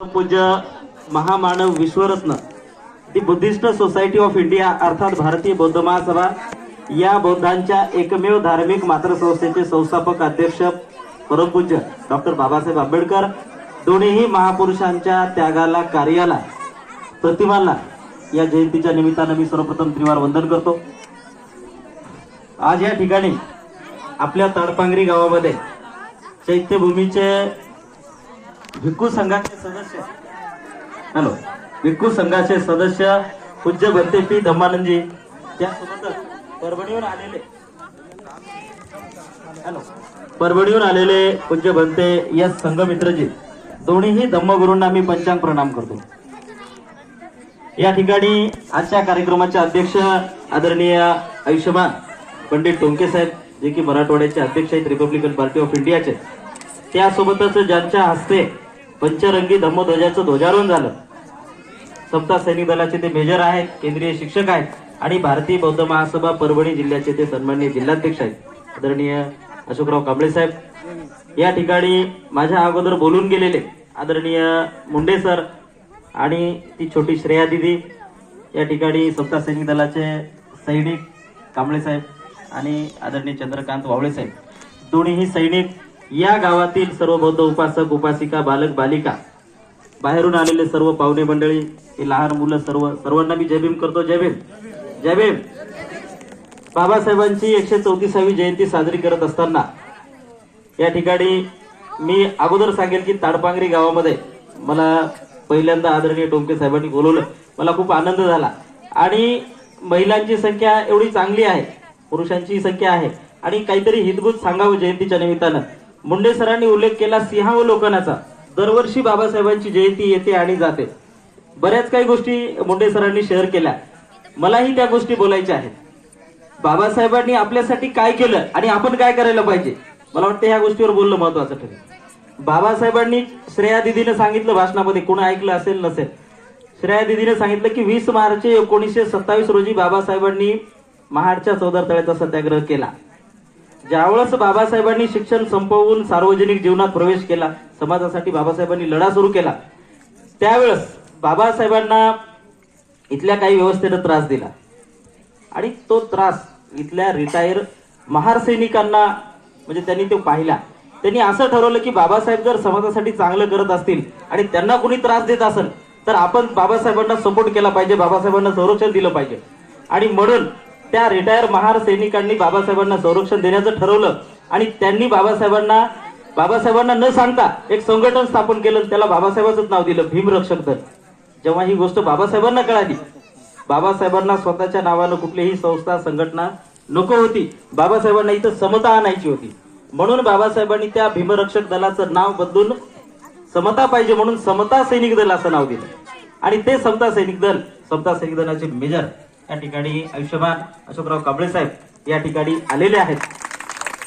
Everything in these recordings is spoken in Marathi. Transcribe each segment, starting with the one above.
पूज्य महामानव विश्वरत्न the Buddhist Society of India अर्थात भारतीय बौद्ध महासभा या बौद्धांच्या एकमेव धार्मिक मातृसंस्थेचे संस्थापक अध्यक्ष परमपूज्य डॉक्टर बाबासाहेब आंबेडकर दोन्हीही महापुरुषांच्या त्यागाला कार्याला प्रतिमाला या जयंतीच्या निमित्तानं मी सर्वप्रथम त्रिवार वंदन करतो. आज या ठिकाणी आपल्या तडपांगरी गावामध्ये चैत्यभूमीचे भिक्खू संघाचे सदस्य. हॅलो भिक्खू संघाचे सदस्य पूज्य भंते पी धम्मानंदजी. त्यासोबतच परभणीवर आलेले. हॅलो परभणीवर आलेले पूज्य भंते यस संघमित्रजी. दोन्हीही धम्मगुरूंना मी पंचांग प्रणाम करतो. या ठिकाणी आजच्या कार्यक्रमाचे अध्यक्ष आदरणीय आयुष्यमान पंडित टोंके साहेब जे की मराठवाड्याचे अध्यक्ष आहेत रिपब्लिकन पार्टी ऑफ इंडियाचे त्यासोबतच ज्यांच्या हस्ते पंचरंगी धम्मध्वजाचं ध्वजारोहण झालं. सप्ता सैनिक दलाचे ते मेजर आहेत केंद्रीय शिक्षक आहेत आणि भारतीय बौद्ध महासभा परभणी जिल्ह्याचे ते सन्माननीय जिल्हाध्यक्ष आहेत. आदरणीय अशोकराव कांबळे साहेब या ठिकाणी माझ्या अगोदर बोलून गेलेले आदरणीय मुंडे सर आणि ती छोटी श्रेया दिदी या ठिकाणी सप्ता सैनिक दलाचे सैनिक कांबळे साहेब आणि आदरणीय चंद्रकांत वावळे साहेब. दोन्हीही सैनिक या गावातील सर्व बौद्ध उपासक उपासिका बालक बालिका बाहेरून आलेले सर्व पाहुणे मंडळी हे लहान मुलं सर्व सर्वांना मी जयभीम करतो. जयभीम जयभीम बाबासाहेबांची एकशे चौतीसावी जयंती साजरी करत असताना या ठिकाणी मी अगोदर सांगेल की ताडपांगरी गावामध्ये मला पहिल्यांदा आदरणीय टोमके साहेबांनी बोलवलं. मला खूप आनंद झाला. आणि महिलांची संख्या एवढी चांगली आहे पुरुषांची संख्या आहे. आणि काहीतरी हितगुज सांगावं जयंतीच्या निमित्तानं. मुंडे सरांनी उल्लेख केला सिंहावलोकनाचा दरवर्षी बाबासाहेबांची जयंती येते आणि जाते. बऱ्याच काही गोष्टी मुंडे सरांनी शेअर केल्या. मलाही त्या गोष्टी बोलायच्या आहेत. बाबासाहेबांनी आपल्यासाठी काय केलं आणि आपण काय करायला पाहिजे? मला वाटतं ह्या गोष्टीवर बोलणं महत्वाचं ठरेल. बाबासाहेबांनी श्रेया दिदीने सांगितलं भाषणामध्ये कोण ऐकलं असेल नसेल. श्रेया दिदीने सांगितलं की वीस मार्च एकोणीसशे सत्तावीस रोजी बाबासाहेबांनी महाडच्या चौदार तळ्याचा सत्याग्रह केला. ज्यावेळेस बाबासाहेबांनी शिक्षण संपवून सार्वजनिक जीवनात प्रवेश केला समाजासाठी बाबासाहेबांनी लढा सुरू केला त्यावेळेस बाबासाहेबांना इथल्या काही व्यवस्थेनं त्रास दिला. आणि तो त्रास इथल्या रिटायर महार सैनिकांना म्हणजे त्यांनी तो पाहिला. त्यांनी असं ठरवलं की बाबासाहेब जर समाजासाठी चांगलं करत असतील आणि त्यांना कोणी त्रास देत असेल तर आपण बाबासाहेबांना सपोर्ट केला पाहिजे बाबासाहेबांना संरक्षण दिलं पाहिजे. आणि म्हणून त्या रिटायर महार सैनिकांनी बाबासाहेबांना संरक्षण देण्याचं ठरवलं. आणि त्यांनी बाबासाहेबांना बाबासाहेबांना न सांगता एक संघटन स्थापन केलं. त्याला बाबासाहेबांचंच नाव दिलं भीमरक्षक दल. जेव्हा ही गोष्ट बाबासाहेबांना कळाली बाबासाहेबांना स्वतःच्या नावानं कुठलीही संस्था संघटना नको होती. बाबासाहेबांना इथं समता आणायची होती. म्हणून बाबासाहेबांनी त्या भीमरक्षक दलाचं नाव बदलून समता पाहिजे म्हणून समता सैनिक दल असं नाव दिलं. आणि ते समता सैनिक दल समता सैनिक दलाचे मेजर या ठिकाणी आयुष्यमान अशोकराव कांबळे साहेब या ठिकाणी आलेले आहेत.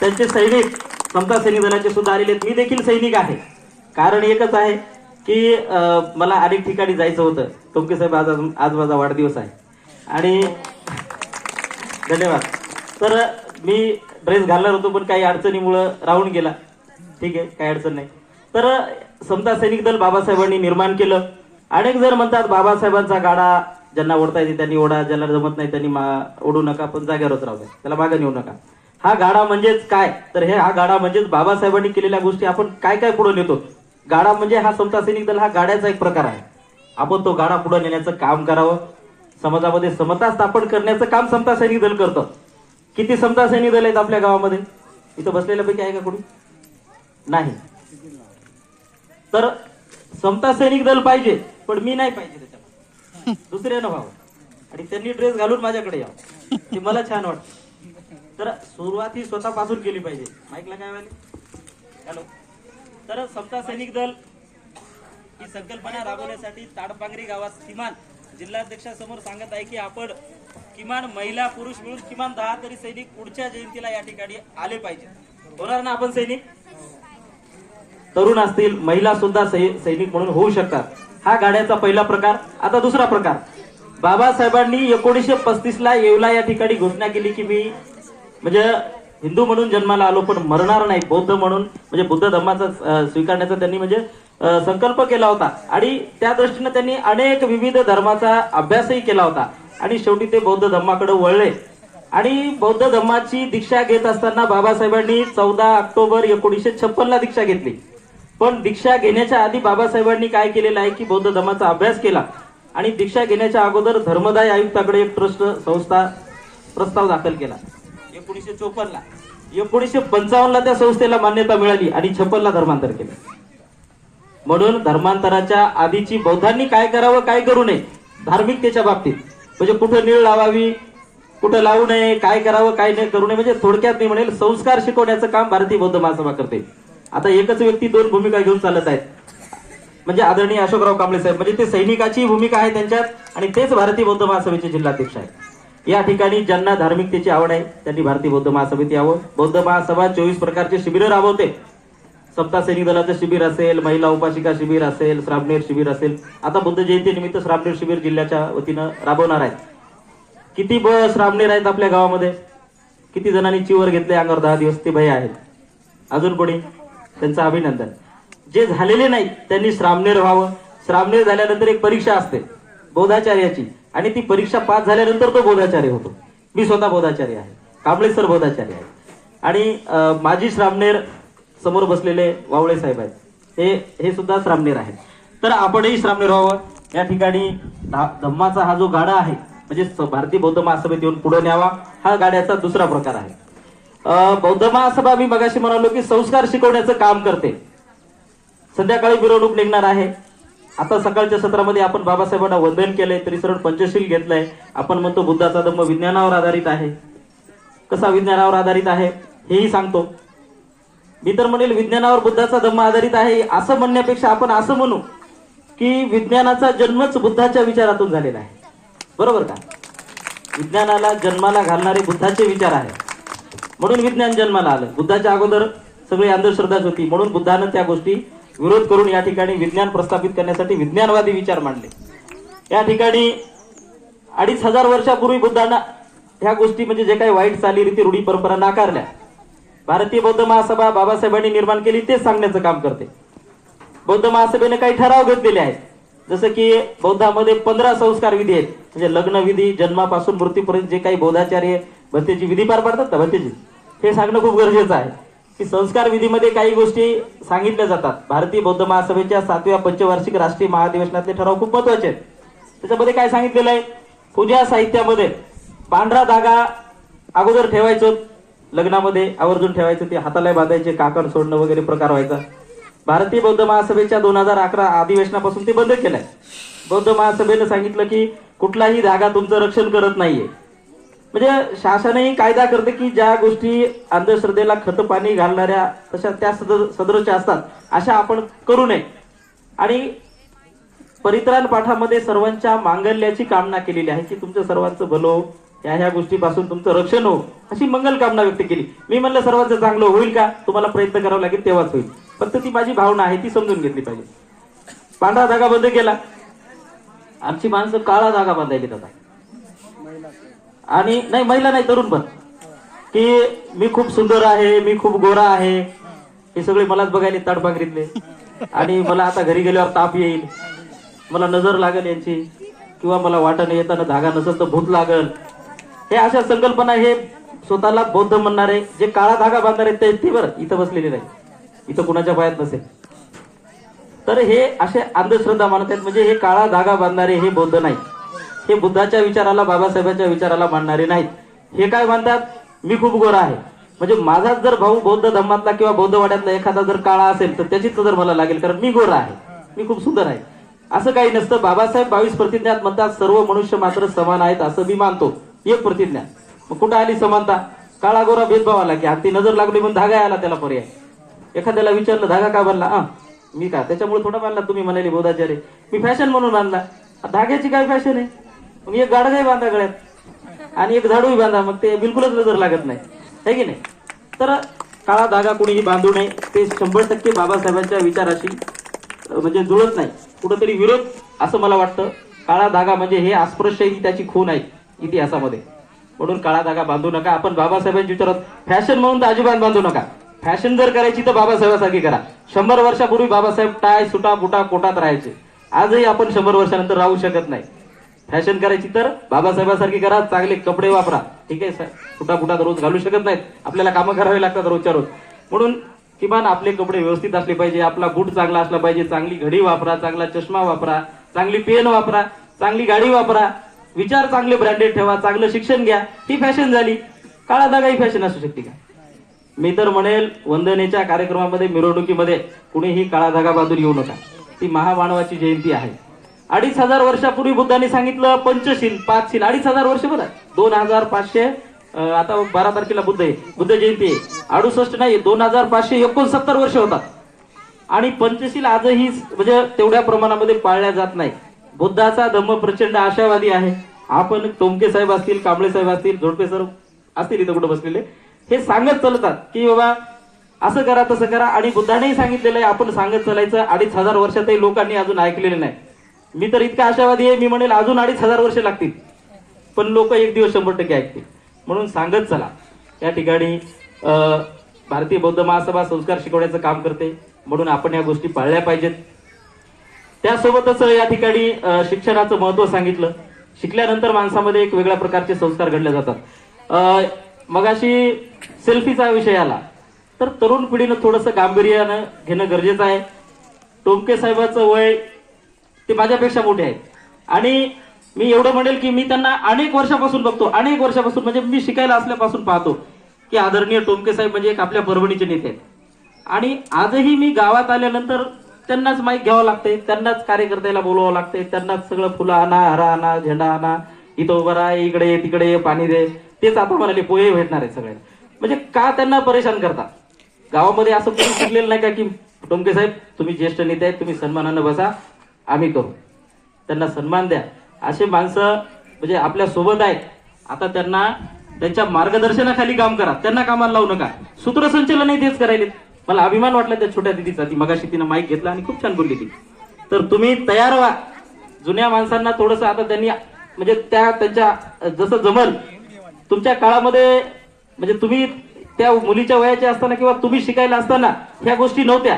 त्यांचे सैनिक समता सैनिक दलाचे सुद्धा आलेले आहेत. मी देखील सैनिक आहे. कारण एकच आहे की मला अनेक ठिकाणी जायचं होतं. तुमके साहेब आज आज माझा वाढदिवस आहे. आणि धन्यवाद. तर मी ड्रेस घालणार होतो पण काही अडचणीमुळं राहून गेला. ठीक आहे काही अडचण नाही. तर समता सैनिक दल बाबासाहेबांनी निर्माण केलं. अनेक जण म्हणतात बाबासाहेबांचा गाडा ज्यांना ओढता येते त्यांनी ओढा ज्याला जमत नाही त्यांनी मा- ओढू नका पण जागेवरच राहू त्याला मागे नेऊ नका. हा गाडा म्हणजेच काय? तर हे हा गाडा म्हणजेच बाबासाहेबांनी केलेल्या गोष्टी. आपण काय काय पुढे नेतो? गाडा म्हणजे हा समता सैनिक दल हा गाड्याचा एक प्रकार आहे. आपण तो गाडा पुढे नेण्याचं काम करावं. समाजामध्ये समता स्थापन करण्याचं काम समता सैनिक दल करतं. किती समता सैनिक दल आहेत आपल्या गावामध्ये? इथं बसलेल्यापैकी आहे का कोणी? नाही. तर समता सैनिक दल पाहिजे पण मी नाही पाहिजे. दुसऱ्यानं व्हावं आणि त्यांनी ड्रेस घालून माझ्याकडे यावं. ते मला छान वाटतं. तर सुरुवात ही स्वतःपासून केली पाहिजे. माईकला काय व्हायला हॅलो. तर समता सैनिक दल ही संकल्पना राबवण्यासाठी ताडपांगरी गावात किमान जिल्हाध्यक्षासमोर सांगत आहे की आपण किमान महिला पुरुष मिळून किमान दहा तरी सैनिक पुढच्या जयंतीला या ठिकाणी आले पाहिजे. होणार ना आपण सैनिक? तरुण असतील महिला सुद्धा सैनिक म्हणून होऊ शकतात. हा गाड्याचा पहिला प्रकार आता दुसरा प्रकार. बाबासाहेबांनी एकोणीसशे पस्तीस ला येवला या ठिकाणी घोषणा केली की मी म्हणजे हिंदू म्हणून जन्माला आलो पण मरणार नाही बौद्ध म्हणून म्हणजे बुद्ध धर्माचा स्वीकारण्याचा त्यांनी म्हणजे संकल्प केला होता. आणि त्या दृष्टीने त्यांनी अनेक विविध धर्माचा अभ्यासही केला होता. आणि शेवटी ते बौद्ध धर्माकडे वळले. आणि बौद्ध धर्माची दीक्षा घेत असताना बाबासाहेबांनी चौदा ऑक्टोबर एकोणीसशे छप्पन ला दीक्षा घेतली. पण दीक्षा घेण्याच्या आधी बाबासाहेबांनी काय केलेलं आहे की बौद्ध धर्माचा अभ्यास केला. आणि दीक्षा घेण्याच्या अगोदर धर्मदाय आयुक्ताकडे एक ट्रस्ट संस्था प्रस्ताव दाखल केला. एकोणीसशे चोपन्न ला एकोणीसशे पंचावन्नला त्या संस्थेला मान्यता मिळाली आणि छप्पनला धर्मांतर केलं. म्हणून धर्मांतराच्या आधीची बौद्धांनी काय करावं काय करू नये धार्मिकतेच्या बाबतीत. म्हणजे कुठं निळ लावावी कुठं लावू नये काय करावं काय नाही करू नये म्हणजे थोडक्यात मी म्हणेल संस्कार शिकवण्याचं काम भारतीय बौद्ध महासभा करते. आता एकच व्यक्ती दोन भूमिका घेऊन चालत आहेत. म्हणजे आदरणीय अशोकराव कांबळे साहेब म्हणजे ते सैनिकाची भूमिका आहे त्यांच्यात आणि तेच भारतीय बौद्ध महासभेचे जिल्हाध्यक्ष आहेत. या ठिकाणी ज्यांना धार्मिकतेची आवड आहे त्यांनी भारतीय बौद्ध महासभेत यावं. बौद्ध महासभा चोवीस प्रकारचे शिबिरं राबवते. सप्ताह सैनिक दलाचं शिबिर असेल महिला उपासिका शिबिर असेल श्रामनेर शिबिर असेल. आता बुद्ध जयंती निमित्त शिबिर जिल्ह्याच्या वतीनं राबवणार आहेत. किती ब श्रामनेर आहेत आपल्या गावामध्ये? किती जणांनी चिवर घेतले अंगावर दहा दिवस? ते भय आहेत. अजून कोणी? त्यांचं अभिनंदन. जे झालेले नाही त्यांनी श्रामनेर व्हावं. श्रामनेर झाल्यानंतर एक परीक्षा असते बोधाचार्याची. आणि ती परीक्षा पास झाल्यानंतर तो बोधाचार्य होतो. मी स्वतः बोधाचार्य आहे. कांबळे सर बोधाचार्य आहे आणि माझी माजी समोर बसलेले वावळे साहेब आहेत. हे हे सुद्धा श्रामनेर आहेत. तर आपणही श्रामनेर व्हावं. या ठिकाणी धा- धम्माचा हा जो गाडा आहे म्हणजे स- भारतीय बौद्ध महासभेत येऊन पुढे न्यावा हा गाड्याचा दुसरा प्रकार आहे. बौद्ध महासभा मी मगाशी म्हणालो की संस्कार शिकवण्याचं काम करते. संध्याकाळी मिरवणूक निघणार आहे. आता सकाळच्या सत्रामध्ये आपण बाबासाहेबांना वंदन केलंय तरी सरळ पंचशील घेतलंय. आपण म्हणतो बुद्धाचा धम्म विज्ञानावर आधारित आहे. कसा विज्ञानावर आधारित आहे हेही सांगतो. मी तर म्हणेल विज्ञानावर बुद्धाचा धम्म आधारित आहे असं म्हणण्यापेक्षा आपण असं म्हणू की विज्ञानाचा जन्मच बुद्धाच्या विचारातून झालेला आहे. बरोबर का? विज्ञानाला जन्माला घालणारे बुद्धाचे विचार आहे म्हणून विज्ञान जन्माला आलं. बुद्धाच्या अगोदर सगळी अंधश्रद्धाच होती म्हणून बुद्धानं त्या गोष्टी विरोध करून या ठिकाणी विज्ञान प्रस्थापित करण्यासाठी विज्ञानवादी विचार मांडले. या ठिकाणी अडीच हजार वर्षापूर्वी बुद्धांना ह्या गोष्टी म्हणजे जे काही वाईट चालीरीती रूढी परंपरा नाकारल्या. भारतीय बौद्ध महासभा बाबासाहेबांनी निर्माण केली तेच सांगण्याचं काम करते. बौद्ध महासभेने काही ठराव घेतलेले आहेत. जसं की बौद्धामध्ये पंधरा संस्कार विधी आहेत. म्हणजे लग्न विधी जन्मापासून मृत्यूपर्यंत जे काही बौद्धाचार्य भत्तेची विधी पार पाडतात ना भत्तेची हे सांगणं खूप गरजेचं आहे. की संस्कार विधीमध्ये काही गोष्टी सांगितल्या जातात. भारतीय बौद्ध महासभेच्या सातव्या पंचवार्षिक राष्ट्रीय महाधिवेशनातले ठराव खूप महत्त्वाचे आहेत. त्याच्यामध्ये काय सांगितलेलं आहे? पूजा साहित्यामध्ये पांढरा धागा अगोदर ठेवायचो. लग्नामध्ये आवर्जून ठेवायचं ते हाताला बांधायचे काकण सोडणं वगैरे प्रकार व्हायचा. भारतीय बौद्ध महासभेच्या दोन हजार अकरा अधिवेशनापासून ते बंद केलंय. बौद्ध महासभेनं सांगितलं की कुठलाही धागा तुमचं रक्षण करत नाहीये. म्हणजे शासनही कायदा करते की ज्या गोष्टी अंधश्रद्धेला खत पाणी घालणाऱ्या तशा त्या सदर सदृश असतात अशा आपण करू नये. आणि परित्राण पाठामध्ये सर्वांच्या मांगल्याची कामना केलेली आहे की तुमचं सर्वांचं भलं हो, ह्या ह्या गोष्टीपासून तुमचं रक्षण हो अशी मंगल कामना व्यक्त केली. मी म्हणलं सर्वांचं चांगलं होईल का? तुम्हाला प्रयत्न करावा लागेल तेव्हाच होईल. फक्त ती माझी भावना आहे ती समजून घेतली पाहिजे. पांढरा धागा बंद केला. आमची माणसं काळा धागा बांधायली दादा आणि नाही महिला नाही तरुण पण. की मी खूप सुंदर आहे मी खूप गोरा आहे. हे सगळे मलाच बघायला ताडपांगरीतले आणि मला आता घरी गेल्यावर ताप येईल. मला नजर लागेल यांची. किंवा मला वाटण येताना धागा नसेल तर भूत लागल. हे अशा संकल्पना हे स्वतःला बौद्ध म्हणणारे जे काळा धागा बांधणारे ते ते बरं इथं बसलेले नाही. इथं कुणाच्या पायात नसेल. तर हे असे अंधश्रद्धा मानत आहेत. म्हणजे हे काळा धागा बांधणारे हे बौद्ध नाही. हे बुद्धाच्या विचाराला बाबासाहेबांच्या विचाराला मानणारे नाहीत. हे काय म्हणतात? मी खूप गोरा आहे. म्हणजे माझाच जर भाऊ बौद्ध धर्मातला किंवा बौद्ध वाड्यातला एखादा जर काळा असेल तर त्याचीच जर मला लागेल कारण मी गोरा आहे. मी खूप सुंदर आहे. असं काही नसतं. बाबासाहेब बावीस प्रतिज्ञात म्हणतात सर्व मनुष्य मात्र समान आहेत असं मी मानतो. एक प्रतिज्ञा. मग कुठं आली समानता? काळा गोरा भेदभाव आला की हाती नजर लागली म्हणून धागा आला त्याला पर्याय. एखाद्याला विचारलं धागा का बांधला हा मी का? त्याच्यामुळे थोडा बांधला तुम्ही म्हणाले बौद्धाचार्य. मी फॅशन म्हणून आणला. धाग्याची काय फॅशन आहे? मग एक गाडगाही बांधा गळ्यात. आणि एक झाडूही बांधा मग ते बिलकुलच नजर लागत नाही. है की नाही? तर काळा धागा कोणीही बांधू नये. ते शंभर टक्के बाबासाहेबांच्या विचाराशी म्हणजे जुळत नाही. कुठंतरी विरोध असं मला वाटतं. काळा धागा म्हणजे हे अस्पृश्य त्याची खून आहे इतिहासामध्ये. म्हणून काळा धागा बांधू नका. आपण बाबासाहेबांच्या विचारात फॅशन म्हणून तर अजिबात बांधू नका. फॅशन जर करायची तर बाबासाहेबासारखी करा. शंभर वर्षापूर्वी बाबासाहेब टाय सुटा बुटा कोटात राहायचे. आजही आपण शंभर वर्षानंतर राहू शकत नाही. फॅशन करायची तर बाबासाहेबांसारखी करा चांगले कपडे वापरा. ठीक आहे सर कुठा कुठा रोज घालू शकत नाहीत. आपल्याला कामं करावी लागतात रोजच्या रोज. म्हणून किमान आपले कपडे व्यवस्थित असले पाहिजे आपला बूट चांगला असला पाहिजे चांगली घडी वापरा चांगला चष्मा वापरा चांगली पेन वापरा चांगली गाडी वापरा. विचार चांगले ब्रँडेड ठेवा चांगलं शिक्षण घ्या. ही फॅशन झाली. काळा दागाही फॅशन असू शकते का? मी तर म्हणेल वंदनेच्या कार्यक्रमामध्ये मिरवणुकीमध्ये कुणीही काळा धागा बाजून येऊ नका. ती महामानवाची जयंती आहे. अडीच हजार वर्षापूर्वी बुद्धांनी सांगितलं पंचशील पाचशील. अडीच हजार वर्ष बरं दोन हजार पाचशे आता बारा तारखेला बुद्ध आहे. बुद्ध जयंती आहे. अडुसष्ट नाही दोन हजार पाचशे एकोणसत्तर वर्ष होतात. आणि पंचशील आजही म्हणजे तेवढ्या प्रमाणामध्ये पाळल्या जात नाही. बुद्धाचा धम्म प्रचंड आशावादी आहे. आपण टोमके साहेब असतील कांबळे साहेब असतील झोडपे सर असतील इथं कुठं बसलेले हे सांगत चालतात की बाबा असं करा तसं करा. आणि बुद्धानेही सांगितलेलं आहे आपण सांगत चालायचं अडीच हजार वर्षातही लोकांनी अजून ऐकलेले नाही. मी तर इतका आशावादी आहे मी म्हणेल अजून अडीच हजार वर्ष लागतील. पण लोक एक दिवस शंभर टक्के ऐकतील. म्हणून सांगत चला. या ठिकाणी भारतीय बौद्ध महासभा संस्कार शिकवण्याचं काम करते. म्हणून आपण या गोष्टी पाळल्या पाहिजेत. त्यासोबतच या ठिकाणी शिक्षणाचं महत्त्व सांगितलं. शिकल्यानंतर माणसामध्ये एक वेगळ्या प्रकारचे संस्कार घडले जातात. मगाशी सेल्फीचा विषय आला. तर तरुण पिढीनं थोडंसं गांभीर्यानं घेणं गरजेचं आहे. टोमके साहेबाचं वय ते माझ्यापेक्षा मोठे आहेत. आणि मी एवढं म्हणेल की मी त्यांना अनेक वर्षापासून बघतो अनेक वर्षापासून म्हणजे मी शिकायला असल्यापासून पाहतो की आदरणीय टोमके साहेब म्हणजे एक आपल्या परभणीचे नेते आहेत. आणि आजही मी गावात आल्यानंतर त्यांनाच माईक घ्यावं लागते त्यांनाच कार्यकर्त्याला बोलवावं लागते त्यांनाच सगळं फुलं आणा हरा आणा झेंडा आणा इथं उभं राहा इकडे ये, तिकडे ये, पाणी दे. तेच आता म्हणाले पोहे भेटणार आहे सगळे म्हणजे का त्यांना परेशान करता? गावामध्ये असं कोणी शिकलेलं नाही का की टोमके साहेब तुम्ही ज्येष्ठ नेते आहेत तुम्ही सन्मानानं बसा आम्ही करू. त्यांना सन्मान द्या. असे माणसं म्हणजे आपल्यासोबत आहेत. आता त्यांना त्यांच्या मार्गदर्शनाखाली काम करा. त्यांना कामाला लावू नका. सूत्रसंचलनही तेच करायले मला अभिमान वाटला त्या छोट्या दिदीचा. ती मगाशी तिनं माईक घेतला आणि खूप छान बोलली ती. तर तुम्ही तयार व्हा. जुन्या माणसांना थोडस आता त्यांनी म्हणजे त्या त्यांच्या जसं जमल तुमच्या काळामध्ये म्हणजे तुम्ही त्या मुलीच्या वयाच्या असताना किंवा तुम्ही शिकायला असताना ह्या गोष्टी नव्हत्या.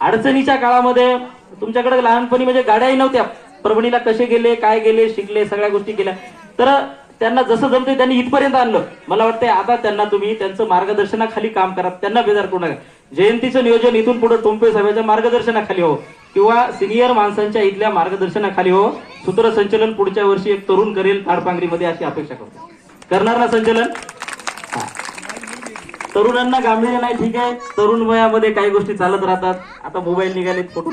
अडचणीच्या काळामध्ये तुमच्याकडे लहानपणी म्हणजे गाड्याही नव्हत्या. परभणीला कसे गेले काय गेले शिकले सगळ्या गोष्टी केल्या. तर त्यांना जसं जमते त्यांनी इथपर्यंत आणलं. मला वाटतंय आता त्यांना तुम्ही त्यांचं मार्गदर्शनाखाली काम करा. त्यांना बेजार करू नका. जयंतीचं नियोजन इथून पुढे टोंपे साहेबांच्या मार्गदर्शनाखाली हो. किंवा सिनियर माणसांच्या इथल्या मार्गदर्शनाखाली हो. सूत्रसंचलन पुढच्या वर्षी एक तरुण करेल ताडपांगरीमध्ये अशी अपेक्षा करतो. करणार ना संचलन तरुणांना गांभीर्य नाही ठीक आहे. तरुण वयामध्ये काही गोष्टी चालत राहतात. आता मोबाईल निघाले फोटो